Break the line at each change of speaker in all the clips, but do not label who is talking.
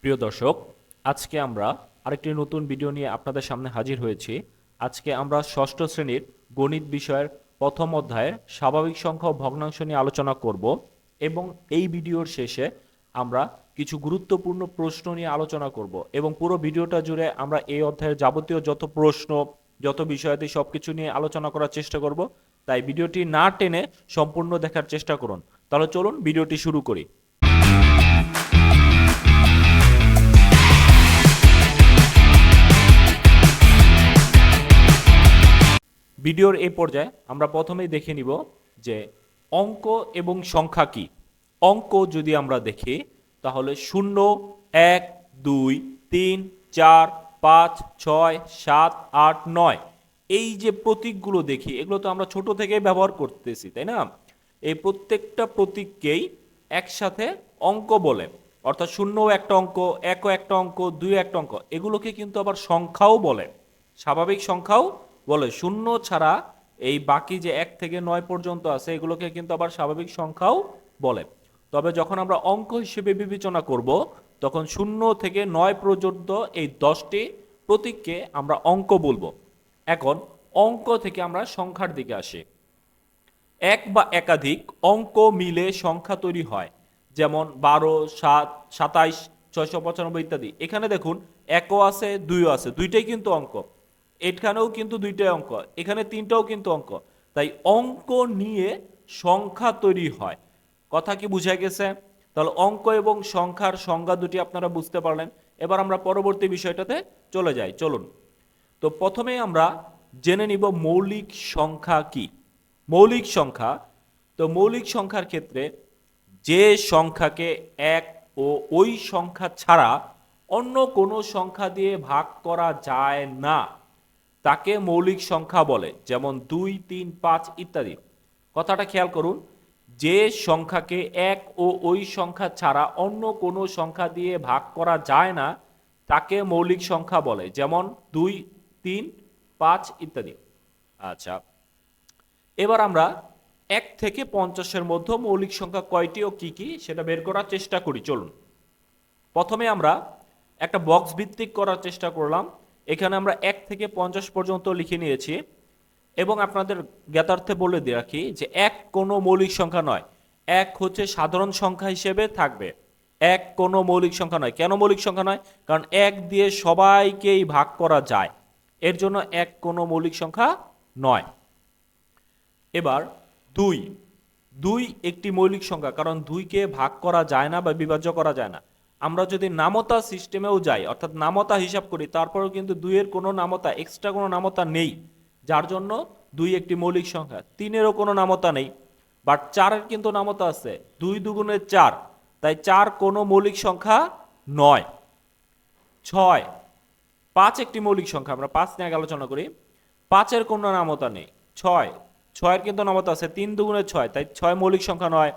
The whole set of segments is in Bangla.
প্রিয় দর্শক আজকে আমরা আরেকটি নতুন ভিডিও নিয়ে আপনাদের সামনে হাজির হয়েছি আজকে আমরা ষষ্ঠ শ্রেণীর গণিত বিষয়ের প্রথম অধ্যায়ের স্বাভাবিক সংখ্যা ও ভগ্নাংশ নিয়ে আলোচনা করব এবং এই ভিডিওর শেষে আমরা কিছু গুরুত্বপূর্ণ প্রশ্ন নিয়ে আলোচনা করব এবং পুরো ভিডিওটা জুড়ে আমরা এই অধ্যায়ের যাবতীয় যত প্রশ্ন যত বিষয়াদি সব কিছু নিয়ে আলোচনা করার চেষ্টা করব তাই ভিডিওটি না টেনে সম্পূর্ণ দেখার চেষ্টা করুন তাহলে চলুন ভিডিওটি শুরু করি ভিডিওর এই পর্যায়ে আমরা প্রথমেই দেখে নিব যে অঙ্ক এবং সংখ্যা কি অঙ্ক যদি আমরা দেখি তাহলে শূন্য এক দুই তিন চার পাঁচ ছয় সাত আট নয় এই যে প্রতীকগুলো দেখি এগুলো তো আমরা ছোট থেকে ব্যবহার করতেছি তাই না এই প্রত্যেকটা প্রতীককেই একসাথে অঙ্ক বলে অর্থাৎ শূন্য একটা অঙ্ক একও একটা অঙ্ক দুই একটা অঙ্ক এগুলোকে কিন্তু আবার সংখ্যাও বলে স্বাভাবিক সংখ্যাও বলে শূন্য ছাড়া এই বাকি যে এক থেকে নয় পর্যন্ত আছে এগুলোকে কিন্তু আবার স্বাভাবিক সংখ্যাও বলে তবে যখন আমরা অঙ্ক হিসেবে বিবেচনা করব তখন শূন্য থেকে নয় পর্যন্ত এই দশটি প্রতীককে আমরা অঙ্ক বলবো এখন অঙ্ক থেকে আমরা সংখ্যার দিকে আসি এক বা একাধিক অঙ্ক মিলে সংখ্যা তৈরি হয় যেমন বারো সাত সাতাইশ ছয়শো পঁচানব্বই ইত্যাদি এখানে দেখুন একও আছে দুইও আছে দুইটাই কিন্তু অঙ্ক এখানেও কিন্তু দুইটাই অঙ্ক এখানে তিনটাও কিন্তু অঙ্ক তাই অঙ্ক নিয়ে সংখ্যা তৈরি হয় কথা কি বুঝা গেছে তাহলে অঙ্ক এবং সংখ্যার সংজ্ঞা দুটি আপনারা বুঝতে পারলেন এবার আমরা পরবর্তী বিষয়টাতে চলে যাই চলুন তো প্রথমে আমরা জেনে নিব মৌলিক সংখ্যা কি মৌলিক সংখ্যা তো মৌলিক সংখ্যার ক্ষেত্রে যে সংখ্যাকে এক ও ওই সংখ্যা ছাড়া অন্য কোনো সংখ্যা দিয়ে ভাগ করা যায় না তাকে মৌলিক সংখ্যা বলে যেমন দুই তিন পাঁচ ইত্যাদি কথাটা খেয়াল করুন যে সংখ্যাকে এক ও ওই সংখ্যা ছাড়া অন্য কোনো সংখ্যা দিয়ে ভাগ করা যায় না তাকে মৌলিক সংখ্যা বলে যেমন দুই তিন পাঁচ ইত্যাদি আচ্ছা এবার আমরা এক থেকে পঞ্চাশের মধ্যে মৌলিক সংখ্যা কয়টি ও কী কী সেটা বের করার চেষ্টা করি চলুন প্রথমে আমরা একটা বক্স ভিত্তিক করার চেষ্টা করলাম এখানে আমরা এক থেকে পঞ্চাশ পর্যন্ত লিখে নিয়েছি এবং আপনাদের জ্ঞাতার্থে বলে দিয়ে রাখি যে এক কোনো মৌলিক সংখ্যা নয় এক হচ্ছে সাধারণ সংখ্যা হিসেবে থাকবে এক কোনো মৌলিক সংখ্যা নয় কেন মৌলিক সংখ্যা নয় কারণ এক দিয়ে সবাইকেই ভাগ করা যায় এর জন্য এক কোনো মৌলিক সংখ্যা নয় এবার দুই দুই একটি মৌলিক সংখ্যা কারণ দুইকে ভাগ করা যায় না বা বিভাজ্য করা যায় না আমরা যদি নামতা সিস্টেমেও যাই অর্থাৎ নামতা হিসাব করি তারপরেও কিন্তু দুইয়ের কোনো নামতা এক্সট্রা কোনো নামতা নেই যার জন্য দুই একটি মৌলিক সংখ্যা তিনেরও কোনো নামতা নেই বাট চারের কিন্তু নামতা আছে দুই দুগুণের চার তাই চার কোনো মৌলিক সংখ্যা নয় ছয় পাঁচ একটি মৌলিক সংখ্যা আমরা পাঁচ নিয়ে আলোচনা করি পাঁচের কোনো নামতা নেই ছয় ছয়ের কিন্তু নামতা আছে তিন দুগুণের ছয় তাই ছয় মৌলিক সংখ্যা নয়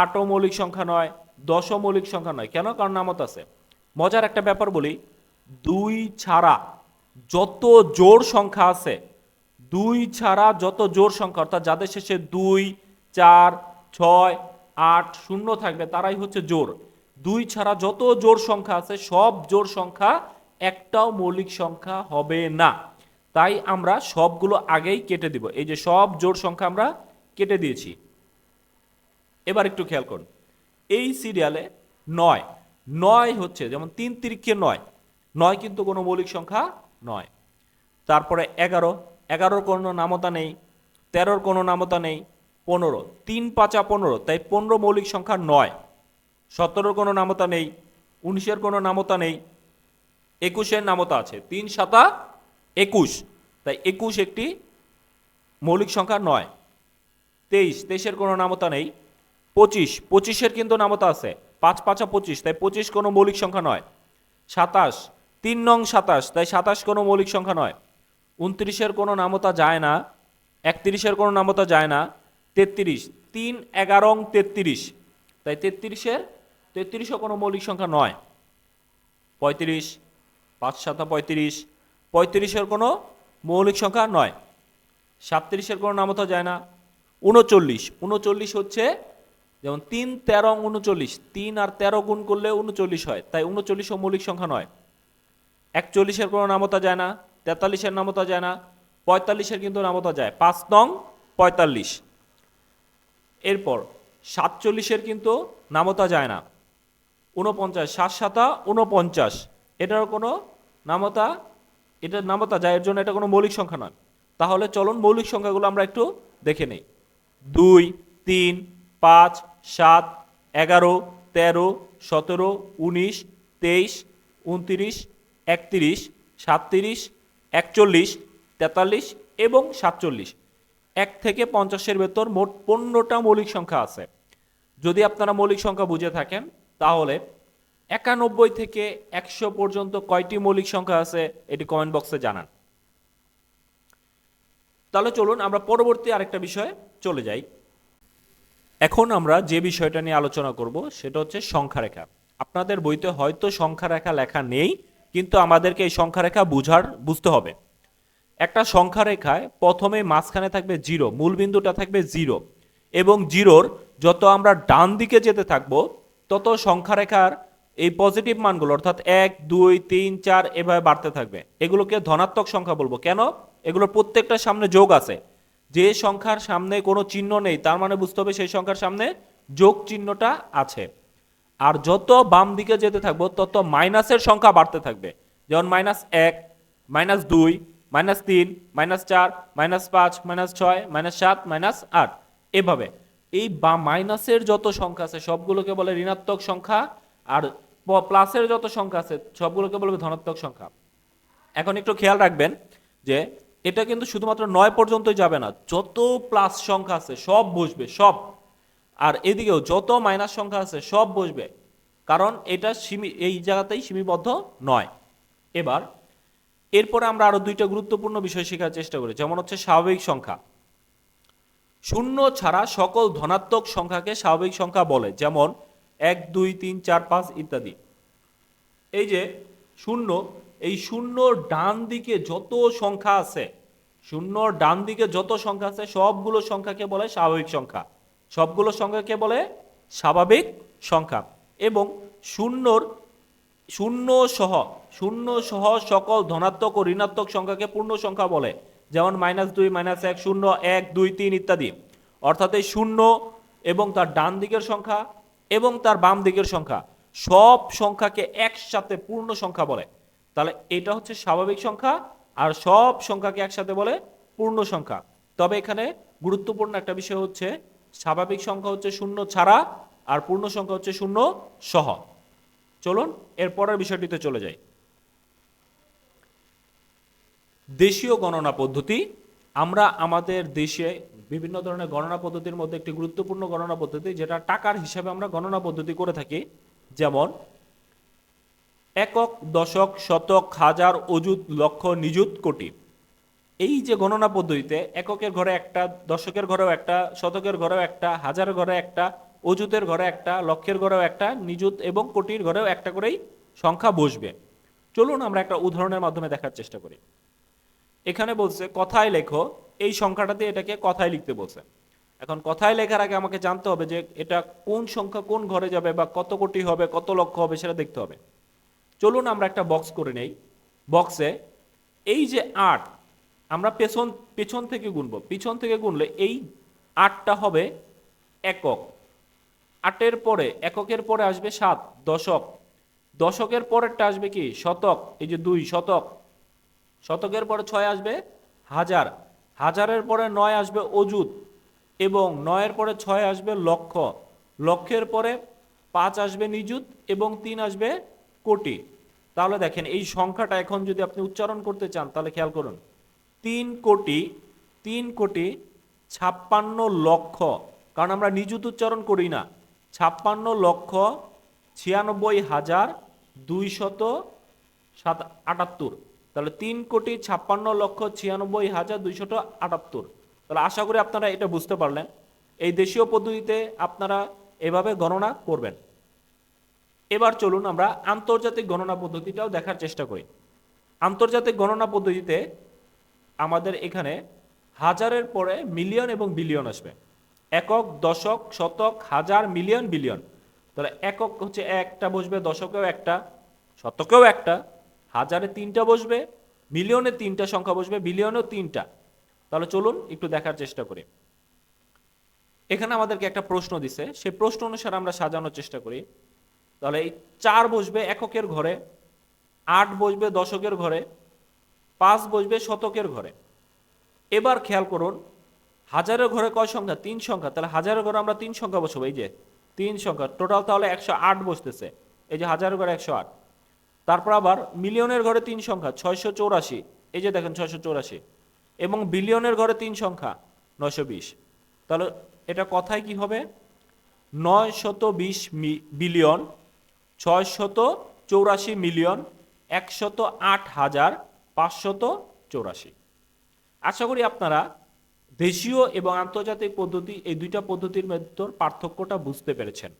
আটও মৌলিক সংখ্যা নয় দশ মৌলিক সংখ্যা নয় কেন কারণ নামত আছে মজার একটা ব্যাপার বলি দুই ছাড়া যত জোর সংখ্যা আছে দুই ছাড়া যত জোর সংখ্যা অর্থাৎ যাদের শেষে দুই চার ছয় আট শূন্য থাকবে তারাই হচ্ছে জোর দুই ছাড়া যত জোর সংখ্যা আছে সব জোর সংখ্যা একটাও মৌলিক সংখ্যা হবে না তাই আমরা সবগুলো আগেই কেটে দিব এই যে সব জোর সংখ্যা আমরা কেটে দিয়েছি এবার একটু খেয়াল করুন এই সিরিয়ালে নয় নয় হচ্ছে যেমন তিন তিরিক্ষে নয় নয় কিন্তু কোনো মৌলিক সংখ্যা নয় তারপরে এগারো এগারোর কোনো নামতা নেই তেরোর কোনো নামতা নেই পনেরো তিন পাঁচা পনেরো তাই পনেরো মৌলিক সংখ্যা নয় সতেরোর কোনো নামতা নেই উনিশের কোনো নামতা নেই একুশের নামতা আছে তিন সাতা একুশ তাই একুশ একটি মৌলিক সংখ্যা নয় তেইশ তেইশের কোনো নামতা নেই পঁচিশ পঁচিশের কিন্তু নামতা আছে পাঁচ পাঁচা পঁচিশ তাই পঁচিশ কোনো মৌলিক সংখ্যা নয় সাতাশ তিন নং সাতাশ তাই সাতাশ কোনো মৌলিক সংখ্যা নয় উনত্রিশের কোনো নামতা যায় না একত্রিশের কোনো নামতা যায় না তেত্রিশ তিন এগারং তেত্রিশ তাই তেত্রিশের তেত্রিশও কোনো মৌলিক সংখ্যা নয় পঁয়ত্রিশ পাঁচ সাতা পঁয়ত্রিশ পঁয়ত্রিশের কোনো মৌলিক সংখ্যা নয় সাতত্রিশের কোনো নামতা যায় না উনচল্লিশ উনচল্লিশ হচ্ছে যেমন তিন তেরো উনচল্লিশ তিন আর তেরো গুণ করলে উনচল্লিশ হয় তাই উনচল্লিশও মৌলিক সংখ্যা নয় একচল্লিশের কোনো নামতা যায় না তেতাল্লিশের নামতা যায় না পঁয়তাল্লিশের কিন্তু নামতা যায় পাঁচ নং পঁয়তাল্লিশ এরপর সাতচল্লিশের কিন্তু নামতা যায় না উনপঞ্চাশ সাত সাতা উনপঞ্চাশ এটার কোনো নামতা এটার নামতা যায় এর জন্য এটা কোনো মৌলিক সংখ্যা নয় তাহলে চলুন মৌলিক সংখ্যাগুলো আমরা একটু দেখে নেই দুই তিন পাঁচ সাত এগারো তেরো সতেরো উনিশ তেইশ উনত্রিশ একত্রিশ সাতত্রিশ একচল্লিশ তেতাল্লিশ এবং সাতচল্লিশ এক থেকে পঞ্চাশের ভেতর মোট পনেরোটা মৌলিক সংখ্যা আছে যদি আপনারা মৌলিক সংখ্যা বুঝে থাকেন তাহলে একানব্বই থেকে একশো পর্যন্ত কয়টি মৌলিক সংখ্যা আছে এটি কমেন্ট বক্সে জানান তাহলে চলুন আমরা পরবর্তী আরেকটা বিষয়ে চলে যাই এখন আমরা যে বিষয়টা নিয়ে আলোচনা করব সেটা হচ্ছে সংখ্যা রেখা আপনাদের বইতে হয়তো সংখ্যা রেখা লেখা নেই কিন্তু আমাদেরকে এই সংখ্যা রেখা বুঝার বুঝতে হবে একটা সংখ্যা রেখায় প্রথমে মাঝখানে থাকবে জিরো মূলবিন্দুটা থাকবে জিরো এবং জিরোর যত আমরা ডান দিকে যেতে থাকব তত সংখ্যা রেখার এই পজিটিভ মানগুলো অর্থাৎ এক দুই তিন চার এভাবে বাড়তে থাকবে এগুলোকে ধনাত্মক সংখ্যা বলবো কেন এগুলোর প্রত্যেকটার সামনে যোগ আছে যে সংখ্যার সামনে কোনো চিহ্ন নেই তার মানে বুঝতে হবে সেই সংখ্যার সামনে যোগ চিহ্নটা আছে আর যত বাম দিকে যেতে থাকবো তত মাইনাসের সংখ্যা বাড়তে থাকবে যেমন মাইনাস এক মাইনাস দুই মাইনাস তিন মাইনাস চার মাইনাস পাঁচ মাইনাস ছয় মাইনাস সাত মাইনাস আট এভাবে এই বা মাইনাসের যত সংখ্যা আছে সবগুলোকে বলে ঋণাত্মক সংখ্যা আর প্লাসের যত সংখ্যা আছে সবগুলোকে বলবে ধনাত্মক সংখ্যা এখন একটু খেয়াল রাখবেন যে এটা কিন্তু শুধুমাত্র নয় পর্যন্তই যাবে না যত প্লাস সংখ্যা আছে সব বসবে সব আর এদিকেও যত মাইনাস সংখ্যা আছে সব বসবে কারণ এটা সীমি এই জায়গাতেই সীমিবদ্ধ নয় এবার এরপরে আমরা আরও দুইটা গুরুত্বপূর্ণ বিষয় শেখার চেষ্টা করি যেমন হচ্ছে স্বাভাবিক সংখ্যা শূন্য ছাড়া সকল ধনাত্মক সংখ্যাকে স্বাভাবিক সংখ্যা বলে যেমন এক দুই তিন চার পাঁচ ইত্যাদি এই যে শূন্য এই শূন্য ডান দিকে যত সংখ্যা আছে শূন্য ডান দিকে যত সংখ্যা আছে সবগুলো সংখ্যাকে বলে স্বাভাবিক সংখ্যা সবগুলো সংখ্যাকে বলে স্বাভাবিক সংখ্যা এবং শূন্যর শূন্য সহ শূন্য সহ সকল ধনাত্মক ও ঋণাত্মক সংখ্যাকে পূর্ণ সংখ্যা বলে যেমন মাইনাস দুই মাইনাস এক শূন্য এক দুই তিন ইত্যাদি অর্থাৎ এই শূন্য এবং তার ডান দিকের সংখ্যা এবং তার বাম দিকের সংখ্যা সব সংখ্যাকে একসাথে পূর্ণ সংখ্যা বলে তাহলে এটা হচ্ছে স্বাভাবিক সংখ্যা আর সব সংখ্যাকে একসাথে বলে পূর্ণ সংখ্যা তবে এখানে গুরুত্বপূর্ণ একটা বিষয় হচ্ছে স্বাভাবিক সংখ্যা হচ্ছে শূন্য ছাড়া আর পূর্ণ সংখ্যা হচ্ছে শূন্য সহ চলুন এর পরের বিষয়টিতে চলে যাই দেশীয় গণনা পদ্ধতি আমরা আমাদের দেশে বিভিন্ন ধরনের গণনা পদ্ধতির মধ্যে একটি গুরুত্বপূর্ণ গণনা পদ্ধতি যেটা টাকার হিসাবে আমরা গণনা পদ্ধতি করে থাকি যেমন একক দশক শতক হাজার অযুত লক্ষ নিযুত কোটি এই যে গণনা পদ্ধতিতে এককের ঘরে একটা দশকের ঘরেও একটা শতকের ঘরেও একটা হাজার ঘরে একটা অযুতের ঘরে একটা লক্ষের ঘরেও একটা নিযুত এবং কোটির ঘরেও একটা করেই সংখ্যা বসবে চলুন আমরা একটা উদাহরণের মাধ্যমে দেখার চেষ্টা করি এখানে বলছে কথায় লেখো এই সংখ্যাটা দিয়ে এটাকে কথায় লিখতে বলছে এখন কথায় লেখার আগে আমাকে জানতে হবে যে এটা কোন সংখ্যা কোন ঘরে যাবে বা কত কোটি হবে কত লক্ষ হবে সেটা দেখতে হবে চলুন আমরা একটা বক্স করে নেই বক্সে এই যে আট আমরা পেছন পেছন থেকে গুনবো পিছন থেকে গুনলে এই আটটা হবে একক আটের পরে এককের পরে আসবে সাত দশক দশকের পরেরটা আসবে কি শতক এই যে দুই শতক শতকের পরে ছয় আসবে হাজার হাজারের পরে নয় আসবে অজুত এবং নয়ের পরে ছয় আসবে লক্ষ লক্ষের পরে পাঁচ আসবে নিযুত এবং তিন আসবে কোটি তাহলে দেখেন এই সংখ্যাটা এখন যদি আপনি উচ্চারণ করতে চান তাহলে খেয়াল করুন তিন কোটি তিন কোটি ছাপ্পান্ন লক্ষ কারণ আমরা নিযুত উচ্চারণ করি না ছাপ্পান্ন লক্ষ ছিয়ানব্বই হাজার দুইশত সাত আটাত্তর তাহলে তিন কোটি ছাপ্পান্ন লক্ষ ছিয়ানব্বই হাজার দুইশত আটাত্তর তাহলে আশা করি আপনারা এটা বুঝতে পারলেন এই দেশীয় পদ্ধতিতে আপনারা এভাবে গণনা করবেন এবার চলুন আমরা আন্তর্জাতিক গণনা পদ্ধতিটাও দেখার চেষ্টা করি আন্তর্জাতিক গণনা পদ্ধতিতে আমাদের এখানে হাজারের পরে মিলিয়ন এবং বিলিয়ন আসবে একক দশক শতক হাজার মিলিয়ন বিলিয়ন তাহলে একক হচ্ছে একটা বসবে দশকেও একটা শতকেও একটা হাজারে তিনটা বসবে মিলিয়নে তিনটা সংখ্যা বসবে বিলিয়নেও তিনটা তাহলে চলুন একটু দেখার চেষ্টা করি এখানে আমাদেরকে একটা প্রশ্ন দিছে সেই প্রশ্ন অনুসারে আমরা সাজানোর চেষ্টা করি তাহলে এই চার বসবে এককের ঘরে আট বসবে দশকের ঘরে পাঁচ বসবে শতকের ঘরে এবার খেয়াল করুন হাজারের ঘরে কয় সংখ্যা তিন সংখ্যা তাহলে হাজারের ঘরে আমরা তিন সংখ্যা বসবো এই যে তিন সংখ্যা টোটাল তাহলে একশো আট বসতেছে এই যে হাজারের ঘরে একশো আট তারপর আবার মিলিয়নের ঘরে তিন সংখ্যা ছয়শো চৌরাশি এই যে দেখেন ছয়শো চৌরাশি এবং বিলিয়নের ঘরে তিন সংখ্যা নয়শো বিশ তাহলে এটা কথায় কি হবে নয় শত বিশ বিলিয়ন ছয়শত চৌরাশি মিলিয়ন একশত আট হাজার পাঁচশত চৌরাশি আশা করি আপনারা দেশীয় এবং আন্তর্জাতিক পদ্ধতি এই দুইটা পদ্ধতির মধ্যে পার্থক্যটা বুঝতে পেরেছেন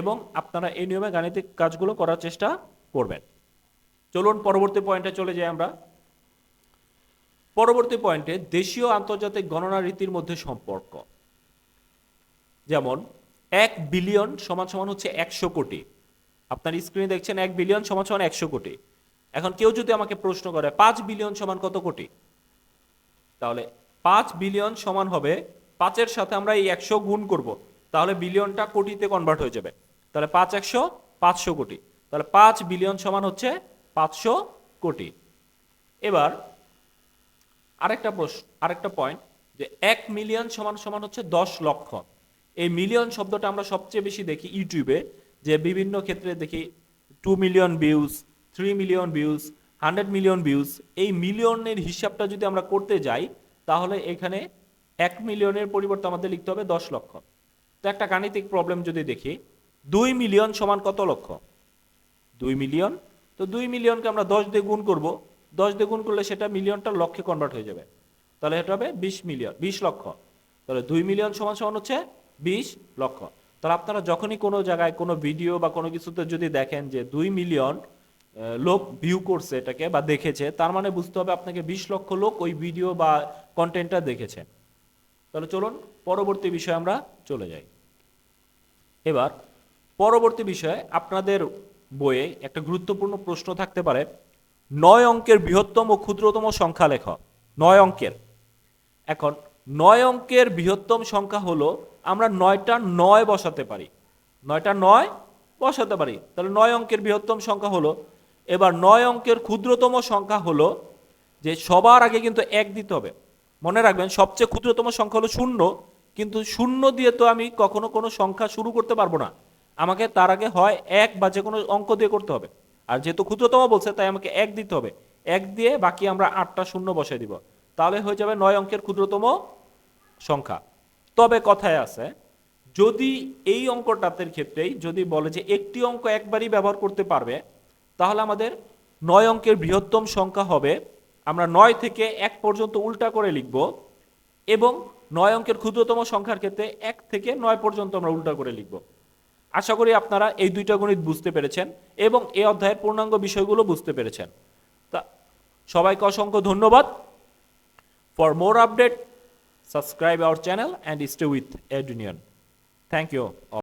এবং আপনারা এই নিয়মে গাণিতিক কাজগুলো করার চেষ্টা করবেন চলুন পরবর্তী পয়েন্টে চলে যাই আমরা পরবর্তী পয়েন্টে দেশীয় আন্তর্জাতিক গণনা রীতির মধ্যে সম্পর্ক যেমন এক বিলিয়ন সমান সমান হচ্ছে একশো কোটি আপনার স্ক্রিনে দেখছেন এক বিলিয়ন সমান সমান একশো কোটি এখন কেউ যদি আমাকে প্রশ্ন করে পাঁচ বিলিয়ন সমান কত কোটি তাহলে পাঁচ বিলিয়ন সমান হবে পাঁচের সাথে আমরা এই একশো গুণ করব তাহলে বিলিয়নটা কোটিতে কনভার্ট হয়ে যাবে তাহলে পাঁচ একশো পাঁচশো কোটি তাহলে পাঁচ বিলিয়ন সমান হচ্ছে পাঁচশো কোটি এবার আরেকটা প্রশ্ন আরেকটা পয়েন্ট যে এক মিলিয়ন সমান সমান হচ্ছে দশ লক্ষ এই মিলিয়ন শব্দটা আমরা সবচেয়ে বেশি দেখি ইউটিউবে যে বিভিন্ন ক্ষেত্রে দেখি two million views three million views hundred million views এই মিলিয়নের হিসাবটা যদি আমরা করতে যাই তাহলে এখানে এক মিলিয়নের পরিবর্তে আমাদের লিখতে হবে দশ লক্ষ তো একটা গাণিতিক প্রবলেম যদি দেখি দুই মিলিয়ন সমান কত লক্ষ দুই মিলিয়ন তো দুই মিলিয়নকে আমরা দশ দিয়ে গুণ করবো দশ দিয়ে গুণ করলে সেটা মিলিয়নটা লক্ষ্যে কনভার্ট হয়ে যাবে তাহলে সেটা হবে বিশ মিলিয়ন বিশ লক্ষ তাহলে দুই মিলিয়ন সমান সমান হচ্ছে বিশ লক্ষ তাহলে আপনারা যখনই কোনো জায়গায় কোনো ভিডিও বা কোনো কিছুতে যদি দেখেন যে দুই মিলিয়ন লোক ভিউ করছে এটাকে বা দেখেছে তার মানে বুঝতে হবে আপনাকে বিশ লক্ষ লোক ওই ভিডিও বা কন্টেন্টটা দেখেছে তাহলে চলুন পরবর্তী বিষয়ে আমরা চলে যাই এবার পরবর্তী বিষয়ে আপনাদের বইয়ে একটা গুরুত্বপূর্ণ প্রশ্ন থাকতে পারে নয় অঙ্কের বৃহত্তম ও ক্ষুদ্রতম সংখ্যা লেখ নয় অঙ্কের এখন নয় অঙ্কের বৃহত্তম সংখ্যা হলো আমরা নয়টা নয় বসাতে পারি নয়টা নয় বসাতে পারি তাহলে নয় অঙ্কের বৃহত্তম সংখ্যা হলো এবার নয় অঙ্কের ক্ষুদ্রতম সংখ্যা হলো যে সবার আগে কিন্তু এক দিতে হবে মনে রাখবেন সবচেয়ে ক্ষুদ্রতম সংখ্যা হলো শূন্য কিন্তু শূন্য দিয়ে তো আমি কখনো কোনো সংখ্যা শুরু করতে পারবো না আমাকে তার আগে হয় এক বা যে কোনো অঙ্ক দিয়ে করতে হবে আর যেহেতু ক্ষুদ্রতম বলছে তাই আমাকে এক দিতে হবে এক দিয়ে বাকি আমরা আটটা শূন্য বসাই দিব তাহলে হয়ে যাবে নয় অঙ্কের ক্ষুদ্রতম সংখ্যা তবে কথায় আছে যদি এই অঙ্কটাতের ক্ষেত্রেই যদি বলে যে একটি অঙ্ক একবারই ব্যবহার করতে পারবে তাহলে আমাদের নয় অঙ্কের বৃহত্তম সংখ্যা হবে আমরা নয় থেকে এক পর্যন্ত উল্টা করে লিখব এবং নয় অঙ্কের ক্ষুদ্রতম সংখ্যার ক্ষেত্রে এক থেকে নয় পর্যন্ত আমরা উল্টা করে লিখব আশা করি আপনারা এই দুইটা গণিত বুঝতে পেরেছেন এবং এই অধ্যায়ের পূর্ণাঙ্গ বিষয়গুলো বুঝতে পেরেছেন তা সবাইকে অসংখ্য ধন্যবাদ for more update Subscribe our channel and stay with Union. Thank you all.